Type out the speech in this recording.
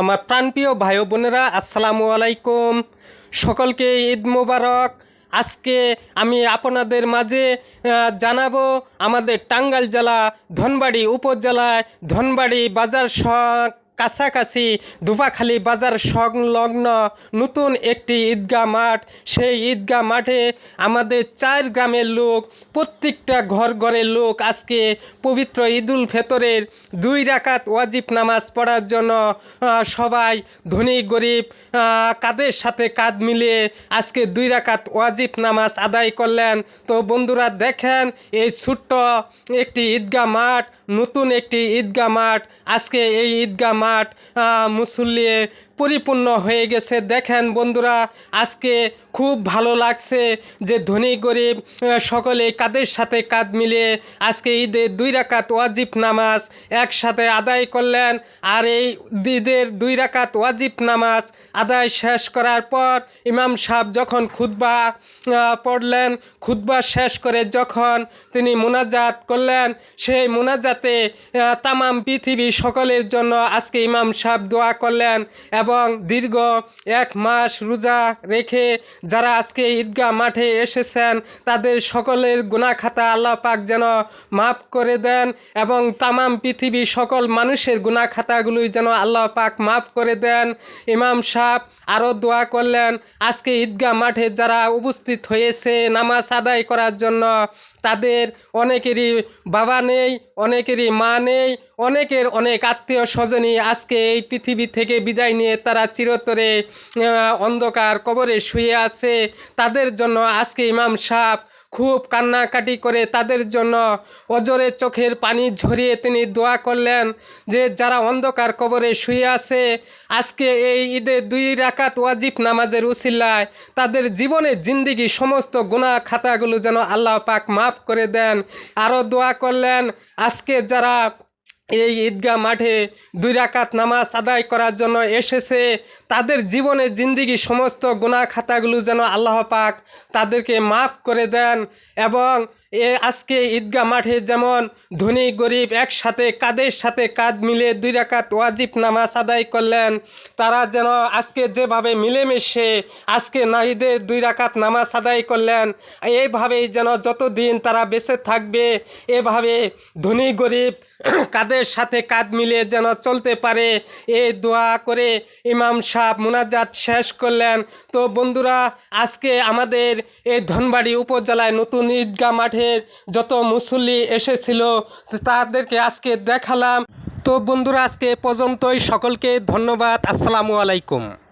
আমার প্রাণপ্রিয় ভাই বোনেরা, আসসালামু আলাইকুম। সকলকে ঈদ মোবারক। আজকে আমি আপনাদের মাঝে জানাব আমাদের টাঙ্গাইল জেলা ধনবাড়ি উপজেলায় ধনবাড়ি বাজার স কাছাকাছি দুপাখালি বাজার সংলগ্ন নতুন একটি ঈদগাহ মাঠ। সেই ঈদগাহ মাঠে আমাদের চার গ্রামের লোক, প্রত্যেকটা ঘর ঘরের লোক আজকে পবিত্র ঈদুল ফেতরের দুই রাকাত ওয়াজিব নামাজ পড়ার জন্য সবাই ধনী, গরিব কাদের সাথে কাঁধ মিলিয়ে আজকে দুই রাকাত ওয়াজিব নামাজ আদায় করলেন। তো বন্ধুরা, দেখেন এই ছোট্ট একটি ঈদগাহ মাঠ, নতুন একটি ঈদগাহ মাঠ। আজকে এই ঈদগাহ মাঠ মুসল্লিয়ে পরিপূর্ণ হয়ে গেছে। দেখেন বন্ধুরা আজকে খুব ভালো লাগছে যে ধনী গরিব সকলে কাদের সাথে কাঁধ মিলিয়ে আজকে ঈদে দুই রাকাত ওয়াজিব নামাজ একসাথে আদায় করলেন। আর এই ঈদের দুই রাকাত ওয়াজিব নামাজ আদায় শেষ করার পর ইমাম সাহেব যখন আহ, পড়লেন খুতবা শেষ করে যখন তিনি মোনাজাত করলেন সেই মোনাজাতে তামাম পৃথিবী সকলের জন্য আজকে ইমাম সাহেব দোয়া করলেন এবং দীর্ঘ এক মাস রোজা রেখে যারা আজকে ঈদগাহ মাঠে এসেছেন, তাদের সকলের গুনাহ খাতা আল্লাহ পাক যেন মাফ করে দেন এবং তামাম পৃথিবী সকল মানুষের গুনাহ খাতাগুলোই যেন আল্লাহ পাক মাফ করে দেন। ইমাম সাহেব আরও দোয়া করলেন, আজকে ঈদগাহ মাঠে যারা উপস্থিত হয়েছে নামাজ আদায় করার জন্য, তাদের অনেকেরই বাবা নেই, অনেকেরই মা নেই, অনেকের অনেক আত্মীয় স্বজনই আজকে এই পৃথিবী থেকে বিদায় নিয়ে তারা চিরতরে অন্ধকার কবরে শুয়ে আছে। তাদের জন্য আজকে ইমাম সাহেব খুব কান্নাকাটি করে তাদের জন্য অজরে চোখের পানি ঝরিয়ে তিনি দোয়া করলেন যে, যারা অন্ধকার কবরে শুয়ে আছে, আজকে এই ঈদে দুই রাকাত ওয়াজিব নামাজের উসিল্লায় তাদের জীবনের জিন্দিগি সমস্ত গুনাহ খাতাগুলো যেন আল্লাহ পাক মাফ করে দেন। আরও দোয়া করলেন, আজকে যারা এই ঈদগাহ মাঠে দুই রাকাত নামাজ আদায় করার জন্য এসেছে। তাদের জীবনের জিন্দিগি সমস্ত গুনাহ খাতাগুলো যেন আল্লাহ পাক তাদেরকে মাফ করে দেন এবং এ আজকে ঈদগাহ মাঠে যেমন ধনী, গরিব একসাথে, কাদের সাথে কাঁধ মিলে দুই রাকাত ওয়াজিব নামাজ আদায় করলেন, তারা যেন আজকে যেভাবে মিলেমিশে আজকে নাহিদের দুই রাকাত নামাজ আদায় করলেন এইভাবেই যেন যতদিন তারা বেঁচে থাকবে, এভাবে ধনী, গরিব, কাদের সাথে কাঁধ মিলিয়ে যেন চলতে পারে। এই দোয়া করে ইমাম সাহ মোনাজাত শেষ করলেন। তো বন্ধুরা, আজকে আমাদের এই ধনবাড়ি উপজেলায় নতুন ঈদগাহ মাঠের যত মুসল্লি এসেছিল, তাদেরকে আজকে দেখালাম। তো বন্ধুরা, আজকে পর্যন্তই। সকলকে ধন্যবাদ। আসসালামু আলাইকুম।